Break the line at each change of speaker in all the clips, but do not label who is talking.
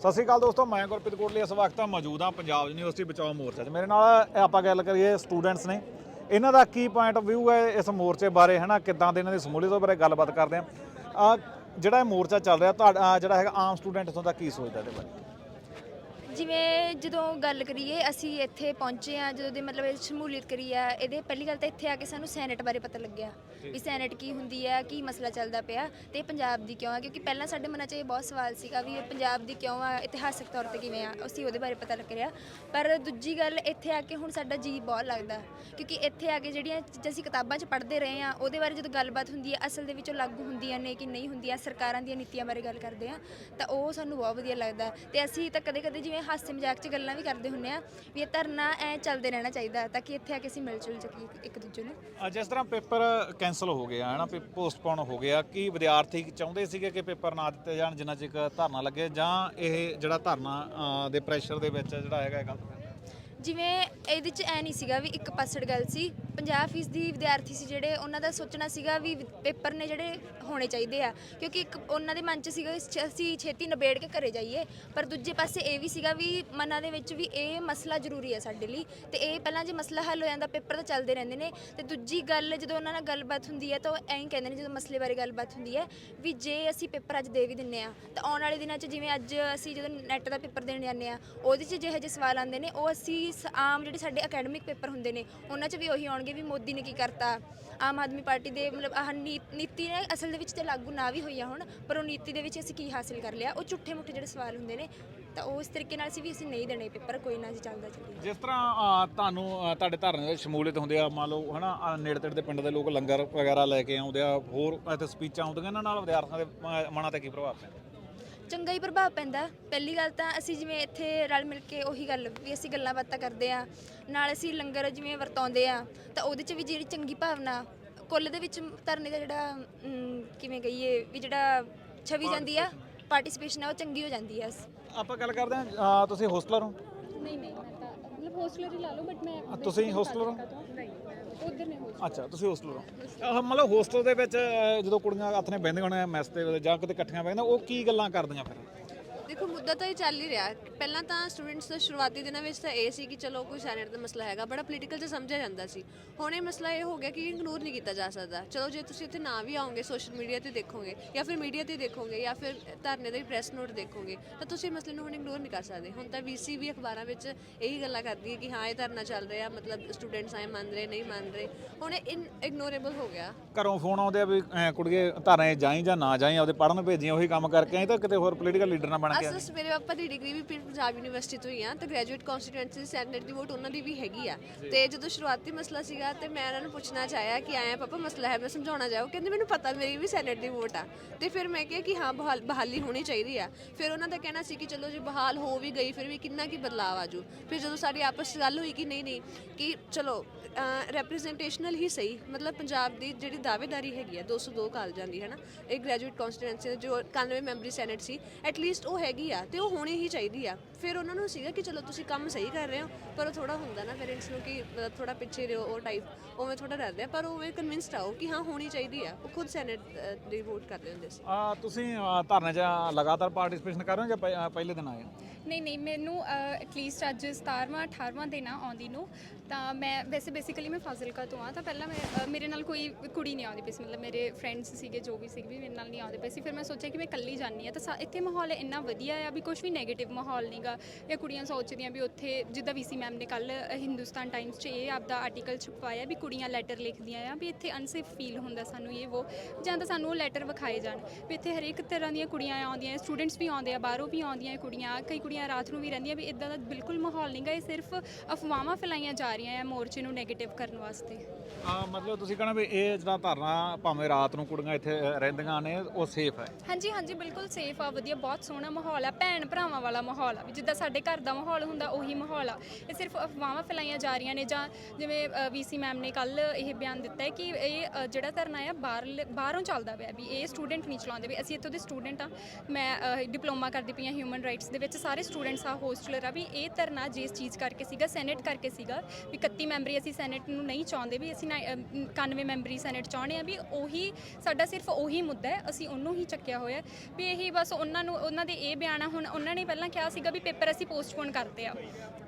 ਸਤਿ ਸ਼੍ਰੀ ਅਕਾਲ ਦੋਸਤੋ, ਮੈਂ ਗੁਰਪ੍ਰੀਤ ਕੋਟਲੀ, ਇਸ ਵਕਤ ਮੌਜੂਦ ਹਾਂ ਪੰਜਾਬ ਯੂਨੀਵਰਸਿਟੀ ਬਚਾਓ ਮੋਰਚਾ 'ਚ। ਮੇਰੇ ਨਾਲ ਆਪਾਂ ਗੱਲ ਕਰੀਏ ਸਟੂਡੈਂਟਸ ਨੇ। ਇਹਨਾਂ ਦਾ ਕੀ ਪੁਆਇੰਟ ਆਫ ਵਿਊ ਹੈ ਇਸ ਮੋਰਚੇ ਬਾਰੇ, ਹਨਾ? ਕਿੱਦਾਂ ਦੇ ਇਹਨਾਂ ਦੀ ਸਮੂਲੀਅਤ ਬਾਰੇ ਗੱਲਬਾਤ ਕਰਦੇ ਹਾਂ। ਆ ਜਿਹੜਾ ਇਹ ਮੋਰਚਾ ਚੱਲ ਰਿਹਾ, ਤੁਹਾਡਾ ਜਿਹੜਾ ਹੈਗਾ ਆਮ ਸਟੂਡੈਂਟ ਤੋਂ ਦਾ ਕੀ ਸੋਚਦਾ ਇਹਦੇ ਬਾਰੇ?
ਜਿਵੇਂ ਜਦੋਂ ਗੱਲ ਕਰੀਏ, ਅਸੀਂ ਇੱਥੇ ਪਹੁੰਚੇ ਆ ਜਦੋਂ ਦੇ ਮਤਲਬ ਸ਼ਮੂਲੀਅਤ ਕਰੀ ਆ, ਇਹਦੇ ਪਹਿਲੀ ਗੱਲ ਤਾਂ ਇੱਥੇ ਆ ਕੇ ਸਾਨੂੰ ਸੈਨੇਟ ਬਾਰੇ ਪਤਾ ਲੱਗਿਆ। ਵੀ ਸੈਨੇਟ ਕੀ ਹੁੰਦੀ ਹੈ ਕੀ ਮਸਲਾ ਚੱਲਦਾ ਪਿਆ ਤੇ ਇਹ ਪੰਜਾਬ ਦੀ ਕਿਉਂ ਆ? ਕਿਉਂਕਿ ਪਹਿਲਾਂ ਸਾਡੇ ਮਨਾਂ 'ਚ ਇਹ ਬਹੁਤ ਸਵਾਲ ਸੀਗਾ ਵੀ ਇਹ ਪੰਜਾਬ ਦੀ ਕਿਉਂ ਆ, ਇਤਿਹਾਸਕ ਤੌਰ ਤੇ ਕਿਵੇਂ ਆ? ਅਸੀਂ ਉਹਦੇ ਬਾਰੇ ਪਤਾ ਲੱਗ ਰਿਹਾ। ਪਰ ਦੂਜੀ ਗੱਲ ਇੱਥੇ ਆ ਕੇ ਹੁਣ ਸਾਡਾ ਜੀ ਬਹੁਤ ਲੱਗਦਾ। ਕਿਉਂਕਿ ਇੱਥੇ ਆ ਕੇ ਜਿਹੜੀਆਂ ਚੀਜ਼ਾਂ ਅਸੀਂ ਕਿਤਾਬਾਂ 'ਚ ਪੜ੍ਹਦੇ ਰਹੇ ਆ, ਉਹਦੇ ਬਾਰੇ ਜਦੋਂ ਗੱਲਬਾਤ ਹੁੰਦੀ ਹੈ ਅਸਲ ਦੇ ਵਿੱਚ ਉਹ ਲਾਗੂ ਹੁੰਦੀਆਂ ਨੇ ਕਿ ਨਹੀਂ ਹੁੰਦੀਆਂ, ਸਰਕਾਰਾਂ ਦੀਆਂ ਨੀਤੀਆਂ ਬਾਰੇ ਗੱਲ ਕਰਦੇ ਆ, ਤਾਂ ਉਹ ਸਾਨੂੰ ਬਹੁਤ ਵਧੀਆ ਲੱਗਦਾ। ਤੇ ਅਸੀਂ ਤਾਂ ਕਦੇ-ਕਦੇ ਜਿਵੇਂ ਹਾਸੇ ਮਜ਼ਾਕ 'ਚ ਗੱਲਾਂ ਵੀ ਕਰਦੇ ਹੁੰਨੇ ਆ ਵੀ ਇਹ ਧਰਨਾ ਐ ਚੱਲਦੇ ਰਹਿਣਾ ਚਾਹੀਦਾ, ਤਾਂ ਕਿ ਇੱਥੇ ਆ ਕੇ ਅਸੀਂ ਮਿਲ ਜੁਲ ਸਕੀਏ ਇੱਕ ਦੂਜੇ ਨੂੰ
ਆ ਜਿਸ ਤਰ੍ਹਾਂ ਪੇਪਰ ਕੈਨਸਲ ਹੋ ਗਿਆ ਹੈ ਨਾ ਪੋਸਟਪੋਨ ਹੋ ਗਿਆ। ਕਿ ਵਿਦਿਆਰਥੀ ਚਾਹੁੰਦੇ ਸੀਗੇ ਕਿ ਪੇਪਰ ਨਾ ਦਿੱਤੇ ਜਾਣ, ਜਿੰਨਾ ਚਿਰ ਧਰਨਾ ਲੱਗੇ? ਜਾਂ ਇਹ ਜਿਹੜਾ ਧਰਨਾ ਦੇ ਪ੍ਰੈਸ਼ਰ ਦੇ ਵਿੱਚ ਜਿਹੜਾ ਹੈਗਾ ਇਹ ਗਲਤ
ਜਿਵੇਂ ਇਹਦੇ ਚ ਐ ਨਹੀਂ ਸੀਗਾ ਵੀ ਇੱਕ ਪਾਸੜ ਗੱਲ ਸੀ 50% ਦੀ ਵਿਦਿਆਰਥੀ ਸੀ ਜਿਹੜੇ ਉਹਨਾਂ ਦਾ ਸੋਚਣਾ ਸੀਗਾ ਵੀ ਪੇਪਰ ਨੇ ਜਿਹੜੇ ਹੋਣੇ ਚਾਹੀਦੇ ਆ, ਕਿਉਂਕਿ ਇੱਕ ਉਹਨਾਂ ਦੇ ਮਨ ਚ ਸੀਗਾ ਇਸ ਚ ਅਸੀਂ ਛੇਤੀ ਨਿਬੇੜ ਕੇ ਘਰੇ ਜਾਈਏ, ਪਰ ਦੂਜੇ ਪਾਸੇ ਇਹ ਵੀ ਸੀਗਾ ਵੀ ਮਨਾਂ ਦੇ ਵਿੱਚ ਵੀ ਇਹ ਮਸਲਾ ਜ਼ਰੂਰੀ ਹੈ ਸਾਡੇ ਲਈ, ਤੇ ਇਹ ਪਹਿਲਾਂ ਜੇ ਮਸਲਾ ਹੱਲ ਹੋ ਜਾਂਦਾ ਪੇਪਰ ਤਾਂ ਚੱਲਦੇ ਰਹਿੰਦੇ ਨੇ, ਤੇ ਦੂਜੀ ਗੱਲ ਜਦੋਂ ਉਹਨਾਂ ਨਾਲ ਗੱਲਬਾਤ ਹੁੰਦੀ ਹੈ ਤਾਂ ਉਹ ਐਂ ਹੀ ਕਹਿੰਦੇ ਨੇ ਜਦੋਂ ਮਸਲੇ ਬਾਰੇ ਗੱਲਬਾਤ ਹੁੰਦੀ ਹੈ ਵੀ ਜੇ ਅਸੀਂ ਪੇਪਰ ਅੱਜ ਦੇ ਵੀ ਦਿੰਨੇ ਆ, ਤਾਂ ਆਉਣ ਵਾਲੇ ਦਿਨਾਂ 'ਚ ਜਿਵੇਂ ਅੱਜ ਅਸੀਂ ਜਦੋਂ ਨੈਟ ਦਾ ਪੇਪਰ ਦੇਣ ਜਾਂਦੇ ਆ, ਉਹਦੇ 'ਚ ਜਿਹੇ ਜਿਹੇ ਸਵਾਲ ਆਉਂਦੇ ਨੇ, ਉਹ ਅਸੀਂ ਸ- ਆਮ ਜਿਹੜੇ ਸਾਡੇ ਅਕੈਡਮਿਕ ਪੇਪਰ ਹੁੰਦੇ ਨੇ, ਉਹਨਾਂ 'ਚ ਵੀ ਉਹੀ ਆਉਣਗੇ। ਵੀ ਮੋਦੀ ਨੇ ਕੀ ਕਰਤਾ? ਆਮ ਆਦਮੀ ਪਾਰਟੀ ਦੇ ਮਤਲਬ ਆਹ ਨੀ- ਨੀਤੀ ਨੇ ਅਸਲ ਦੇ ਵਿੱਚ ਤੇ ਲਾਗੂ ਨਾ ਵੀ ਹੋਈ ਹੁਣ ਪਰ ਉਹ ਨੀਤੀ ਦੇ ਵਿੱਚ ਅਸੀਂ ਕੀ ਹਾਸਿਲ ਕਰ ਲਿਆ? ਉਹ ਝੂਠੇ ਮੁੱਠੇ ਜਿਹੜੇ ਸਵਾਲ ਹੁੰਦੇ ਨੇ ਤਾਂ ਉਸ ਤਰੀਕੇ ਨਾਲ ਸੀ ਵੀ ਅਸੀਂ ਨਹੀਂ ਦੇਣੇ ਪੇਪਰ ਕੋਈ ਨਾ ਜੀ ਚੱਲਦਾ ਚੱਲੀਏ
ਜਿਸ ਤਰ੍ਹਾਂ ਅ, ਤੁਹਾਨੂੰ ਅ, ਤੁਹਾਡੇ ਧਰਨੇ ਵਿੱਚ ਸ਼ਮੂਲੀਅਤ ਹੁੰਦੇ ਆ ਮੰਨ ਲਓ ਹਨਾ ਅ, ਨੇੜੇ ਤੇੜੇ ਦੇ ਪਿੰਡ ਦੇ ਲੋਕ ਲੰਗਰ ਵਗੈਰਾ ਲੈ ਕੇ ਆਉਂਦੇ ਆ ਹੋਰ ਇੱਥੇ ਸਪੀਚਾਂ ਆਉਂਦੀਆਂ ਇਹਨਾਂ ਨਾਲ ਵਿਦਿਆਰਥੀਆਂ ਦੇ ਅ, ਮਨਾਂ ਤੇ ਕੀ ਪ੍ਰਭਾਵ ਪੈਂਦਾ?
ਚੰਗਾ ਹੀ ਪ੍ਰਭਾਵ ਪੈਂਦਾ। ਪਹਿਲੀ ਗੱਲ ਤਾਂ ਅਸੀਂ ਜਿਵੇਂ ਇੱਥੇ ਰਲ ਮਿਲ ਕੇ ਉਹੀ ਗੱਲ ਵੀ ਅਸੀਂ ਗੱਲਾਂ ਬਾਤਾਂ ਕਰਦੇ ਆ ਨਾਲ ਅਸੀਂ ਲੰਗਰ ਜਿਵੇਂ ਵਰਤਾਉਂਦੇ ਆ ਤਾਂ ਉਹਦੇ 'ਚ ਵੀ ਜਿਹੜੀ ਚੰਗੀ ਭਾਵਨਾ ਕੁੱਲ ਦੇ ਵਿੱਚ ਧਰਨੇ ਦਾ ਜਿਹੜਾ ਅਮ, ਕਿਵੇਂ ਕਹੀਏ ਵੀ ਜਿਹੜਾ ਛਵੀ ਜਾਂਦੀ ਆ ਪਾਰਟਿਸਿਪੇਸ਼ਨ ਆ ਉਹ ਚੰਗੀ ਹੋ ਜਾਂਦੀ ਆ।
ਆਪਾਂ ਗੱਲ ਕਰਦੇ ਹਾਂ ਅ, ਤੁਸੀਂ ਹੋਸਟਲਰ ਹੋ?
ਨਹੀਂ ਨਹੀਂ ਮੈਂ ਤਾਂ ਮਤਲਬ ਹੋਸਟਲਰ ਹੀ ਲਾ ਲਓ ਬਟ ਮੈਂ
ਤੁਸੀਂ ਹੋਸਟਲਰ ਹੋ?
ਨਹੀਂ ਉਧਰ ਨਹੀਂ ਹੋਸਟਲ
ਅੱਛਾ ਤੁਸੀਂ ਹੋਸਟਲ ਹੋ। ਮਤਲਬ ਹੋਸਟਲ ਦੇ ਵਿੱਚ ਅ, ਜਦੋਂ ਕੁੜੀਆਂ ਹੱਥ ਨੇ ਬਹਿੰਦੀਆਂ ਹੋਣ ਮੈਸ ਤੇ ਜਾਂ ਕਿਤੇ ਇਕੱਠੀਆਂ ਬਹਿੰਦੀਆਂ ਉਹ ਕੀ ਗੱਲਾਂ ਕਰਦੀਆਂ ਫਿਰ?
ਦੇਖੋ, ਮੁੱਦਾ ਤਾਂ ਇਹ ਚੱਲ ਹੀ ਰਿਹਾ। ਪਹਿਲਾਂ ਤਾਂ ਸਟੂਡੈਂਟਸ ਦਾ ਸ਼ੁਰੂਆਤੀ ਦਿਨਾਂ ਵਿੱਚ ਤਾਂ ਇਹ ਸੀ ਕਿ ਚਲੋ ਕੋਈ ਸੈਨੇਟ ਦਾ ਮਸਲਾ ਹੈਗਾ, ਬੜਾ ਪੋਲੀਟੀਕਲ ਚ ਸਮਝਿਆ ਜਾਂਦਾ ਸੀ। ਹੁਣ ਇਹ ਮਸਲਾ ਇਹ ਹੋ ਗਿਆ ਕਿ ਇਗਨੋਰ ਨਹੀਂ ਕੀਤਾ ਜਾ ਸਕਦਾ। ਚਲੋ, ਜੇ ਤੁਸੀਂ ਇੱਥੇ ਨਾ ਵੀ ਆਓਗੇ ਸੋਸ਼ਲ ਮੀਡੀਆ ਤੇ ਦੇਖੋਗੇ ਜਾਂ ਫਿਰ ਮੀਡੀਆ ਤੇ ਦੇਖੋਗੇ ਜਾਂ ਫਿਰ ਧਰਨੇ ਦੇ ਪ੍ਰੈਸ ਨੋਟ ਦੇਖੋਗੇ, ਤਾਂ ਤੁਸੀਂ ਮਸਲੇ ਨੂੰ ਹੁਣ ਇਗਨੋਰ ਨਹੀਂ ਕਰ ਸਕਦੇ। ਹੁਣ ਤਾਂ ਵੀਸੀ ਵੀ ਅਖਬਾਰਾਂ ਵਿੱਚ ਇਹੀ ਗੱਲਾਂ ਕਰਦੀ ਹੈ ਕਿ ਹਾਂ, ਇਹ ਧਰਨਾ ਚੱਲ ਰਿਹਾ, ਮਤਲਬ ਸਟੂਡੈਂਟਸ ਆਏ ਮੰਨ ਰਹੇ, ਨਹੀਂ ਮੰਨ ਰਹੇ। ਹੁਣ ਇਹ ਇਗਨੋਰੇਬਲ ਹੋ ਗਿਆ।
ਘਰੋਂ ਫੋਨ ਆਉਂਦੇ ਆ ਵੀ ਕੁੜੀਏ ਧਾਰੇ ਜਾਈ ਜਾਂ ਨਾ ਜਾਈ, ਆਪਦੇ ਪੜਨ ਭੇਜੀਆਂ ਉਹੀ ਕੰਮ ਕਰਕੇ ਆਈ ਤਾਂ ਕਿਤੇ ਹੋਰ ਪੋਲੀਟੀਕਲ ਲੀਡਰ ਨਾ ਬਣ
ਅਸਲ 'ਚ ਮੇਰੇ ਪਾਪਾ ਦੀ ਡਿਗਰੀ ਵੀ ਪਿੰਡ ਪੰਜਾਬ ਯੂਨੀਵਰਸਿਟੀ ਤੋਂ ਹੀ ਆ ਤੇ ਗ੍ਰੈਜੂਏਟ ਕਨਸਟੀਟੂਐਂਸੀ ਸੈਨੇਟ ਦੀ ਵੋਟ ਉਹਨਾਂ ਦੀ ਵੀ ਹੈਗੀ ਆ। ਤੇ ਜਦੋਂ ਸ਼ੁਰੂਆਤੀ ਮਸਲਾ ਸੀਗਾ ਤੇ ਮੈਂ ਉਹਨਾਂ ਨੂੰ ਪੁੱਛਣਾ ਚਾਹਿਆ ਕਿ ਆਇਆ ਪਾਪਾ ਮਸਲਾ ਹੈ ਮੈਂ ਸਮਝਾਉਣਾ ਚਾਹੋ ਕਹਿੰਦੇ ਮੈਨੂੰ ਪਤਾ ਮੇਰੀ ਵੀ ਸੈਨੇਟ ਦੀ ਵੋਟ ਆ। ਤੇ ਫਿਰ ਮੈਂ ਕਿਹਾ ਕਿ ਹਾਂ ਬਹਾਲ ਬਹਾਲੀ ਹੋਣੀ ਚਾਹੀਦੀ ਆ। ਫਿਰ ਉਹਨਾਂ ਦਾ ਕਹਿਣਾ ਸੀ ਕਿ ਚਲੋ ਜੇ ਬਹਾਲ ਹੋ ਵੀ ਗਈ ਫਿਰ ਵੀ ਕਿੰਨਾ ਕੀ ਬਦਲਾਅ ਆਜੂ। ਫਿਰ ਜਦੋਂ ਸਾਡੀ ਆਪਸ 'ਚ ਗੱਲ ਹੋਈ ਕਿ ਨਹੀਂ ਨਹੀਂ ਕਿ ਚਲੋ ਰਿਪਰੈਜ਼ੈਂਟੇਸ਼ਨਲ ਹੀ ਸਹੀ ਮਤਲਬ ਪੰਜਾਬ ਦੀ ਜਿਹੜੀ ਦਾਅਵੇਦਾਰੀ ਹੈਗੀ ਆ 202 ਕਾਲਜਾਂ ਦੀ ਹੈ ਨਾ ਇਹ ਗ੍ਰੈਜੂਏਟ ਕਨਸਟੀਟੂਐਂਸੀ ਜੋ 91 ਮੈਂਬਰੀ ਸੈਨੇਟ ਸੀ ਐਟਲੀਸਟ ਉਹ ਹੈਗੀ ਆ ਤੇ ਉਹ ਹੋਣੀ ਹੀ ਚਾਹੀਦੀ ਆ। ਫਿਰ ਉਹਨਾਂ ਨੂੰ ਸੀਗਾ ਕਿ ਚਲੋ ਤੁਸੀਂ ਕੰਮ ਸਹੀ ਕਰ ਰਹੇ ਹੋ ਪਰ ਉਹ ਥੋੜਾ ਹੁੰਦਾ ਨਾ ਪੇਰੈਂਟਸ ਨੂੰ ਕਿ ਥੋੜਾ ਪਿੱਛੇ ਰਹੋ ਉਹ ਟਾਈਪ ਉਵੇਂ ਥੋੜਾ ਡਰਦੇ ਆ ਪਰ ਉਹ ਵੇ ਕਨਵਿੰਸਡ ਆਓ ਕਿ ਹਾਂ ਹੋਣੀ ਚਾਹੀਦੀ ਆ ਉਹ ਖੁਦ ਸੈਨੇਟ ਦੀ ਵੋਟ ਕਰਦੇ ਹੁੰਦੇ ਸੀ।
ਆ ਤੁਸੀਂ ਧਰਨੇ 'ਚ ਲਗਾਤਾਰ ਪਾਰਟਿਸਿਪੇਸ਼ਨ ਕਰ ਰਹੇ ਹੋ ਜਾਂ ਪਹਿਲੇ ਦਿਨ ਆਏ ਹੋ?
ਨਹੀਂ ਨਹੀਂ ਮੈਨੂੰ ਐਟਲੀਸਟ ਅੱਜ 17ਵਾਂ 18ਵਾਂ ਦਿਨ ਆ ਆਉਂਦੀ ਨੂੰ ਤਾਂ ਮੈਂ ਵੈਸੇ ਬੇਸਿਕਲੀ ਮੈਂ ਫਾਜ਼ਿਲਕਾ ਤੋਂ ਆ ਤਾਂ ਪਹਿਲਾਂ ਮੈਂ ਮੇਰੇ ਨਾਲ ਕੋਈ ਕੁੜੀ ਨਹੀਂ ਆਉਂਦੀ ਪਈ ਸੀ ਮਤਲਬ ਮੇਰੇ ਫਰੈਂਡਸ ਸੀਗੇ ਜੋ ਵੀ ਸੀਗੇ ਵੀ ਮੇਰੇ ਨਾਲ ਨਹੀਂ ਆਉਂਦੇ ਪਏ ਸੀ ਫਿਰ ਮੈਂ ਸੋਚਿਆ ਕਿ ਮੈਂ ਇਕੱਲੀ ਜਾਂਦੀ ਆ ਤਾਂ ਇੱਥੇ ਮਾਹੌਲ ਇੰਨਾ ਵਧੀਆ ਆ ਵੀ ਕੁਝ ਵੀ 네ਗੇਟਿਵ ਮਾਹੌਲ ਨਹੀਂਗਾ ਇਹ ਕੁੜੀਆਂ ਸੋਚਦੀਆਂ ਵੀ ਉੱਥੇ ਜਿੱਦਾਂ ਵੀਸੀ ਮੈਮ ਨੇ ਕੱਲ ਹਿੰਦੁਸਤਾਨ ਟਾਈਮਸ 'ਚ ਇਹ ਆਪਦਾ ਆਰਟੀਕਲ ਛਪਵਾਇਆ ਵੀ ਕੁੜੀਆਂ ਲੈਟਰ ਲਿਖਦੀਆਂ ਆ ਵੀ ਇੱਥੇ ਅਨਸੇਫ ਫੀਲ ਹੁੰਦਾ ਸਾਨੂੰ ਇਹ ਉਹ ਜਾਂ ਤਾਂ ਸਾਨੂੰ ਉਹ ਲੈਟਰ ਵਿਖਾਏ ਜਾਣ। ਵੀ ਇੱਥੇ ਹਰੇਕ ਤਰ੍ਹਾਂ ਦੀਆਂ ਕੁੜੀਆਂ ਆਉਂਦੀਆਂ ਸਟੂਡੈਂਟਸ ਵੀ ਆਉਂਦੇ ਆ ਬਾਹਰੋਂ ਵੀ ਆਉਂਦੀਆਂ ਕੁੜੀਆਂ ਕਈ ਕੁੜੀਆਂ ਰਾਤ ਨੂੰ ਵੀ ਰਹਿੰਦੀਆਂ ਵੀ ਇਦਾਂ ਦਾ ਬਿਲਕੁਲ ਮਾਹੌਲ ਨਹੀਂਗਾ ਇਹ ਸਿਰਫ ਅਫਵਾਹਾਂ ਫੈਲਾਈਆਂ ਜਾ ਰਹੀਆਂ ਆ ਮੋਰਚੇ ਨੂੰ 네ਗੇਟਿਵ ਕਰਨ ਵਾਸਤੇ।
ਆ ਮਤਲਬ ਤੁਸੀਂ ਕਹਣਾ ਵੀ ਇਹ ਜਿਹੜਾ ਧਰਨਾ ਭਾਵੇਂ ਰਾਤ ਨੂੰ ਕੁੜੀਆਂ ਇੱਥੇ ਰਹਿੰਦੀਆਂ ਨੇ ਉਹ ਸੇਫ ਹੈ।
ਹਾਂਜੀ ਹਾਂਜੀ ਬਿਲਕੁਲ ਸੇਫ ਆ ਵਧੀਆ ਬਹੁਤ ਸੋਹਣਾ ਮਾਹੌਲ ਆ ਭੈਣ ਭਰਾਵਾਂ ਵਾਲਾ ਮਾਹੌਲ ਆ ਜਿੱਦਾਂ ਸਾਡੇ ਘਰ ਦਾ ਮਾਹੌਲ ਹੁੰਦਾ ਉਹੀ ਮਾਹੌਲ ਆ। ਇਹ ਸਿਰਫ ਅਫਵਾਹਾਂ ਫੈਲਾਈਆਂ ਜਾ ਰਹੀਆਂ ਨੇ ਜਾਂ ਜਿਵੇਂ ਵੀਸੀ ਮੈਮ ਨੇ ਕੱਲ ਇਹ ਬਿਆਨ ਦਿੱਤਾ ਹੈ ਕਿ ਇਹ ਜਿਹੜਾ ਧਰਨਾ ਆ ਬਾਹਰ ਬਾਹਰੋਂ ਚੱਲਦਾ ਪਿਆ ਵੀ ਇਹ ਸਟੂਡੈਂਟ ਨਹੀਂ ਚਲਾਉਂਦੇ ਵੀ ਅਸੀਂ ਇੱਥੋਂ ਦੇ ਸਟੂਡੈਂਟ ਆ। ਮੈਂ ਡਿਪਲੋਮਾ ਕਰਦੀ ਪਈ ਹਾਂ ਹਿਊਮਨ ਰਾਈਟਸ ਦੇ ਵਿੱਚ। ਸਾਰੇ ਸਟੂਡੈਂਟਸ ਆ ਹੋਸਟਲਰ ਆ ਵੀ ਇਹ ਧਰਨਾ ਜਿਸ ਚੀਜ਼ ਕਰਕੇ ਸੀਗਾ ਸੈਨੇਟ ਕਰਕੇ ਸੀਗਾ ਵੀ 31 ਮੈਂਬਰੀ ਅਸੀਂ ਸੈਨੇਟ ਨੂੰ ਨਹੀਂ ਚਾਹੁੰਦੇ ਵੀ ਅਸੀਂ ਨਾ- 91 ਮੈਂਬਰੀ ਸੈਨੇਟ ਚਾਹੁੰਦੇ ਆ ਵੀ ਉਹੀ, ਸਾਡਾ ਸਿਰਫ ਉਹੀ ਮੁੱਦਾ ਹੈ, ਅਸੀਂ ਉਹਨੂੰ ਹੀ ਚੱਕਿਆ ਹੋਇਆ ਵੀ ਇਹੀ ਬਸ ਉਹਨਾਂ ਨੂੰ, ਉਹਨਾਂ ਦੇ ਇਹ ਬਿਆਨ ਆ, ਹੁਣ ਉਹਨਾਂ ਨੇ ਪਹਿਲਾਂ ਕਿਹਾ ਸੀਗਾ ਵੀ ਪੇਪਰ ਅਸੀਂ ਪੋਸਟਪੋਨ ਕਰਤੇ ਆ।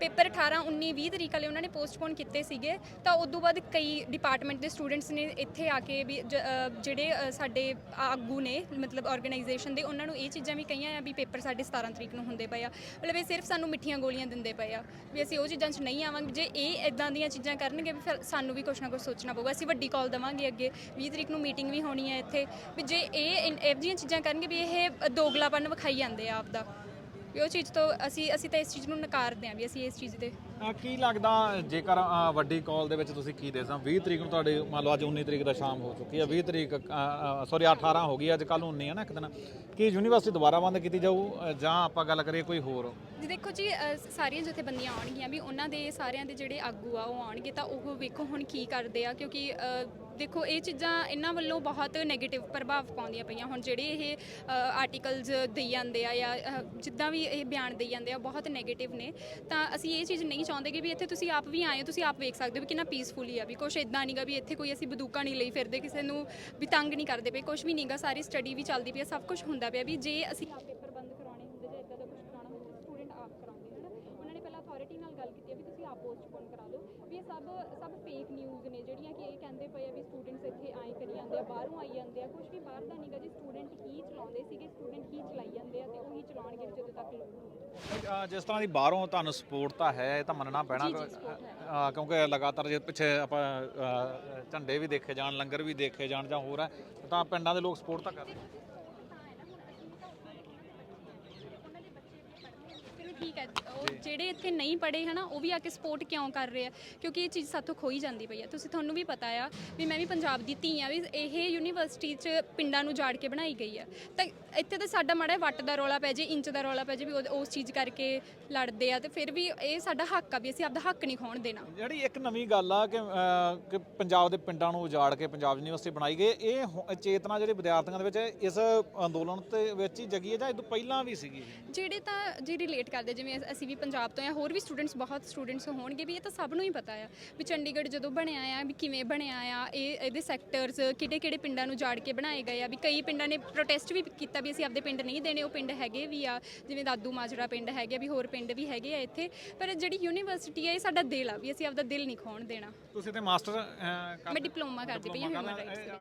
ਪੇਪਰ 18 19 20 ਤਰੀਕ ਵਾਲੇ ਉਹਨਾਂ ਨੇ ਪੋਸਟਪੋਨ ਕੀਤੇ ਸੀਗੇ। ਤਾਂ ਉਸ ਤੋਂ ਬਾਅਦ ਕਈ ਡਿਪਾਰਟਮੈਂਟ ਦੇ ਸਟੂਡੈਂਟਸ ਨੇ ਇੱਥੇ ਆ ਕੇ ਵੀ ਜ- ਅ, ਜਿਹੜੇ ਅ, ਸਾਡੇ ਆਗੂ ਨੇ ਮਤਲਬ ਆਰਗੇਨਾਈਜੇਸ਼ਨ ਦੇ ਉਹਨਾਂ ਨੂੰ ਇਹ ਚੀਜ਼ਾਂ ਵੀ ਕਹੀਆਂ ਆ ਵੀ ਪੇਪਰ ਸਾਡੇ 17 ਤਰੀਕ ਨੂੰ ਹੁੰਦੇ ਪਏ ਆ। ਮਤਲਬ ਇਹ ਸਿਰਫ ਸਾਨੂੰ ਮਿੱਠੀਆਂ ਗੋਲੀਆਂ ਦਿੰਦੇ ਪਏ ਆ ਵੀ ਅਸੀਂ ਉਹ ਚੀਜ਼ਾਂ 'ਚ ਨਹੀਂ ਆਵਾਂਗੇ। ਜੇ ਇਹ ਇਦਾਂ ਦੀਆਂ ਚੀਜ਼ਾਂ ਕਰਨਗੇ ਵੀ ਫਿਰ ਸਾਨੂੰ ਵੀ ਕੁਛ ਨਾ ਕੁਛ ਸੋਚਣਾ ਪਊਗਾ। ਅਸੀਂ ਵੱਡੀ ਕਾਲ ਦੇਵਾਂਗੇ ਅੱਗੇ। 20 ਤਰੀਕ ਨੂੰ ਮੀਟਿੰਗ ਵੀ ਹੋਣੀ ਹੈ ਇੱਥੇ। ਵੀ ਜੇ ਇਹ ਇਹੋ ਜਿਹੀਆਂ ਚੀਜ਼ਾਂ ਕਰਨਗੇ ਵੀ ਇਹ ਦੋਗਲਾਪਨ ਵਿਖਾਈ ਜਾਂਦੇ ਆ ਆਪਦਾ। ਵੀ ਉਹ ਚੀਜ਼ ਤੋਂ ਅਸੀਂ ਅਸੀਂ ਤਾਂ ਇਸ ਚੀਜ਼ ਨੂੰ ਨਕਾਰਦੇ ਹਾਂ ਵੀ ਅਸੀਂ ਇਸ ਚੀਜ਼ ਦੇ।
ਅਹ ਕੀ ਲੱਗਦਾ ਜੇਕਰ ਅਹ, ਵੱਡੀ ਕਾਲ ਦੇ ਵਿੱਚ ਤੁਸੀਂ ਕੀ ਦੇ ਸਾਂ 20 ਤਰੀਕ ਨੂੰ ਤੁਹਾਡੇ ਮੰਨ ਲਓ ਅੱਜ 19 ਤਰੀਕ ਦਾ ਸ਼ਾਮ ਹੋ ਚੁੱਕੀ ਹੈ 20 ਤਰੀਕ ਸੌਰੀ 18 ਹੋ ਗਈ ਅੱਜ ਕੱਲ ਨੂੰ 19 ਹੈ ਨਾ ਇੱਕ ਦਿਨ। ਕੀ ਯੂਨੀਵਰਸਿਟੀ ਦੁਬਾਰਾ ਬੰਦ ਕੀਤੀ ਜਾਊ? ਅਹ, ਜਾਂ ਆਪਾਂ ਗੱਲ ਕਰੀਏ ਕੋਈ ਹੋਰ?
ਜੀ ਦੇਖੋ ਜੀ ਅ, ਸਾਰੀਆਂ ਜਥੇਬੰਦੀਆਂ ਆਉਣਗੀਆਂ ਵੀ ਉਹਨਾਂ ਦੇ ਸਾਰਿਆਂ ਦੇ ਜਿਹੜੇ ਆਗੂ ਆ ਉਹ ਆਉਣਗੇ ਤਾਂ ਉਹ ਵੇਖੋ ਹੁਣ ਕੀ ਕਰਦੇ ਆ ਕਿਉਂਕਿ ਅ, ਦੇਖੋ, ਇਹ ਚੀਜ਼ਾਂ ਇਹਨਾਂ ਵੱਲੋਂ ਬਹੁਤ 네ਗੇਟਿਵ ਪ੍ਰਭਾਵ ਪਾਉਂਦੀਆਂ ਪਈਆਂ। ਹੁਣ ਜਿਹੜੇ ਇਹ ਆਰਟੀਕਲਸ ਦੇਈ ਜਾਂਦੇ ਆ ਜਾਂ ਜਿੱਦਾਂ ਵੀ ਇਹ ਬਿਆਨ ਦੇਈ ਜਾਂਦੇ ਆ ਬਹੁਤ 네ਗੇਟਿਵ ਨੇ। ਤਾਂ ਅਸੀਂ ਇਹ ਚੀਜ਼ ਨਹੀਂ ਚਾਹੁੰਦੇ ਕਿ ਵੀ ਇੱਥੇ ਤੁਸੀਂ ਆਪ ਵੀ ਆਏ ਹੋ, ਤੁਸੀਂ ਆਪ ਵੇਖ ਸਕਦੇ ਹੋ ਵੀ ਕਿੰਨਾ ਪੀਸਫੁਲੀ ਆ ਵੀ ਕੁਛ ਇਦਾਂ ਨਹੀਂਗਾ ਵੀ ਇੱਥੇ ਕੋਈ ਅਸੀਂ ਬਦੂਕਾ ਨਹੀਂ ਲਈ ਫਿਰਦੇ, ਕਿਸੇ ਨੂੰ ਵੀ ਤੰਗ ਨਹੀਂ ਕਰਦੇ ਪਏ, ਕੁਛ ਵੀ ਨਹੀਂਗਾ ਸਾਰੀ ਸਟੱਡੀ ਵੀ ਚੱਲਦੀ ਪਈ ਆ, ਸਭ ਕੁਝ ਹੁੰਦਾ ਪਿਆ ਵੀ ਜੇ ਅਸੀਂ ਆਪ ਪੇਪਰ ਬੰਦ ਕਰਾਉਣੇ ਹੁੰਦੇ ਜਾਂ ਇਦਾਂ ਦਾ ਕੁਝ ਕਰਾਉਣਾ ਹੁੰਦਾ ਸਟੂਡੈਂਟ ਆਪ ਕਰਾਉਂਦੇ, ਹਨ? ਉਹਨਾਂ ਨੇ ਪਹਿਲਾਂ ਅਥਾਰਟੀ ਨਾਲ ਗੱਲ ਕੀਤੀ ਆ ਵੀ ਤੁਸੀਂ ਆਪ ਪੋਸਟਪੋਨ ਕਰਾ ਦਿਓ। ਸਭ ਸਭ ਫੇਕ ਨਿਊਜ਼ ਨੇ ਜਿਹੜੀਆਂ ਕਿ ਇਹ ਕਹਿੰਦੇ ਪਏ ਆ ਵੀ ਸਟੂਡੈਂਟਸ ਇੱਥੇ ਆਏ ਕਰੀ ਜਾਂਦੇ ਆ ਬਾਹਰੋਂ ਆਈ ਜਾਂਦੇ ਆ। ਕੁਝ ਵੀ ਬਾਹਰ ਦਾ ਨਹੀਂਗਾ ਜੀ ਸਟੂਡੈਂਟ ਹੀ ਚਲਾਉਂਦੇ ਸੀਗੇ ਸਟੂਡੈਂਟ ਹੀ ਚਲਾਈ ਜਾਂਦੇ ਆ ਤੇ ਉਹੀ ਚਲਾਉਣਗੇ ਜਦੋਂ ਤੱਕ
ਅਹ, ਜਿਸ ਤਰ੍ਹਾਂ ਦੀ ਬਾਹਰੋਂ ਤੁਹਾਨੂੰ ਸਪੋਰਟ ਤਾਂ ਹੈ ਇਹ ਤਾਂ ਮੰਨਣਾ ਪੈਣਾ। ਕਿਉਂਕਿ ਲਗਾਤਾਰ ਜੇ ਪਿੱਛੇ ਆਪਾਂ ਝੰਡੇ ਵੀ ਦੇਖੇ ਜਾਣ ਲੰਗਰ ਵੀ ਦੇਖੇ ਜਾਣ ਜਾਂ ਹੋਰ ਹੈ ਤਾਂ ਪਿੰਡਾਂ ਦੇ ਲੋਕ ਸਪੋਰਟ ਤਾਂ ਕਰਦੇ।
ਠੀਕ ਹੈ ਉਹ ਜਿਹੜੇ ਇੱਥੇ ਨਹੀਂ ਪੜੇ ਹਨਾ ਉਹ ਵੀ ਆ ਕੇ ਸਪੋਰਟ ਕਿਉਂ ਕਰ ਰਹੇ ਆ? ਕਿਉਂਕਿ ਇਹ ਚੀਜ਼ ਸਾਥੋਂ ਖੋਈ ਜਾਂਦੀ ਪਈ ਆ। ਤੁਸੀਂ ਤੁਹਾਨੂੰ ਵੀ ਪਤਾ ਆ ਵੀ ਮੈਂ ਵੀ ਪੰਜਾਬ ਦੀ ਧੀ ਆ ਵੀ ਇਹ ਯੂਨੀਵਰਸਿਟੀ 'ਚ ਪਿੰਡਾਂ ਨੂੰ ਜਾੜ ਕੇ ਬਣਾਈ ਗਈ ਆ। ਤਾਂ ਇੱਥੇ ਤਾਂ ਸਾਡਾ ਮਾੜਾ ਵੱਟ ਦਾ ਰੌਲਾ ਪੈ ਜੇ ਇੰਚ ਦਾ ਰੌਲਾ ਪੈ ਜੇ ਵੀ ਉਹ- ਉਸ ਚੀਜ਼ ਕਰਕੇ ਲੜਦੇ ਆ ਤੇ ਫਿਰ ਵੀ ਇਹ ਸਾਡਾ ਹੱਕ ਆ ਵੀ ਅਸੀਂ ਆਪਦਾ ਹੱਕ ਨਹੀਂ ਖੋਣ ਦੇਣਾ।
ਜਿਹੜੀ ਇੱਕ ਨਵੀਂ ਗੱਲ ਆ ਕਿ ਕਿ ਪੰਜਾਬ ਦੇ ਪਿੰਡਾਂ ਨੂੰ ਉਜਾੜ ਕੇ ਪੰਜਾਬ ਯੂਨੀਵਰਸਿਟੀ ਬਣਾਈ ਗਈ ਇਹ ਹੁ- ਚੇਤਨਾ ਜਿਹੜੀ ਵਿਦਿਆਰਥੀਆਂ ਦੇ ਵਿੱਚ ਇਸ ਅੰਦੋਲਨ ਦੇ ਵਿੱਚ ਹੀ ਜਗੀ ਹੈ ਜਾਂ ਇਹ ਤੋਂ ਪਹਿਲਾਂ ਵੀ ਸੀਗੀ?
ਜਿਹੜੇ ਤਾਂ ਜੇ ਰਿਲੇਟ ਕਰਦੇ ਜਿਵੇਂ ਅਸ- ਵੀ ਪੰਜਾਬ ਤੋਂ ਆ ਹੋਰ ਵੀ ਸਟੂਡੈਂਟਸ ਬਹੁਤ ਸਟੂਡੈਂਟਸ ਹੋਣਗੇ ਵੀ ਇਹ ਤਾਂ ਸਭ ਨੂੰ ਹੀ ਪਤਾ ਆ ਵੀ ਚੰਡੀਗੜ੍ਹ ਜਦੋਂ ਬਣਿਆ ਆ ਵੀ ਕਿਵੇਂ ਬਣਿਆ ਆ ਇਹ ਇਹਦੇ ਸੈਕਟਰਸ ਕਿਹੜੇ ਕਿਹੜੇ ਪਿੰਡਾਂ ਨੂੰ ਜਾੜ ਕੇ ਬਣਾਏ ਗਏ ਆ ਵੀ ਕਈ ਪਿੰਡਾਂ ਨੇ ਪ੍ਰੋਟੈਸਟ ਵੀ ਕੀਤਾ ਵੀ ਅਸੀਂ ਆਪਦੇ ਪਿੰਡ ਨਹੀਂ ਦੇਣੇ ਉਹ ਪਿੰਡ ਹੈਗੇ ਵੀ ਆ ਜਿਵੇਂ ਦਾਦੂ ਮਾਜਰਾ ਪਿੰਡ ਹੈਗੇ ਆ, ਵੀ ਹੋਰ ਪਿੰਡ ਵੀ ਹੈਗੇ ਆ ਇੱਥੇ ਪਰ ਜਿਹੜੀ ਯੂਨੀਵਰਸਿਟੀ ਹੈ ਇਹ ਸਾਡਾ ਦਿਲ ਆ ਵੀ ਅਸੀਂ ਆਪਦਾ ਦਿਲ ਨਹੀਂ ਖੋਣ ਦੇਣਾ।
ਤੁਸੀਂ ਤੇ ਮਾਸਟਰ
ਮੈਂ ਡਿਪਲੋਮਾ ਕਰਦੀ ਪਈ ਹਾਂ ਹਿਊਮਨ ਰਾਈਟਸ